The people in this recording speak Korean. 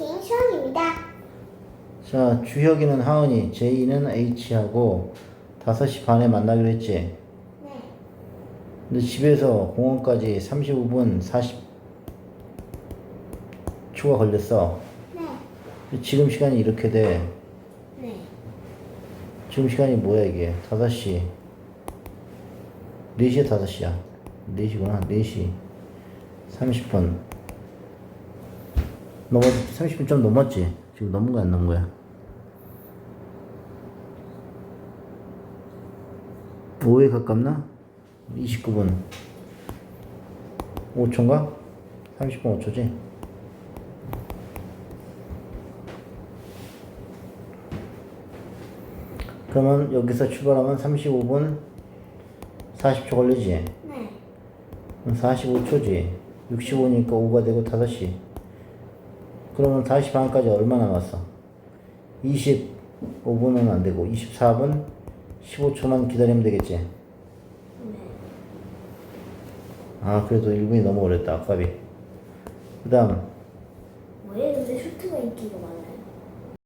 미팅 시간입니다. 자, 주혁이는 하은이, 제이는 H하고 5시 반에 만나기로 했지. 네. 근데 집에서 공원까지 35분 40초가 걸렸어. 네. 근데 지금 시간이 이렇게 돼. 네. 지금 시간이 뭐야 이게? 5시. 4시에 5시야. 4시구나. 4시. 30분. 넘어, 30분 좀 넘었지? 지금 넘은 거야, 안 넘은 거야? 5에 가깝나? 29분. 5초인가? 30분 5초지? 그러면 여기서 출발하면 35분 40초 걸리지? 네. 그럼 45초지. 65니까 5가 되고 5시. 그러면 5시 반까지 얼마 남았어? 25분은 안 되고 24분 15초만 기다리면 되겠지? 네. 아 그래도 1분이 너무 오랬다 아까비. 그 다음 왜 근데 슈트가 인기가 많아요?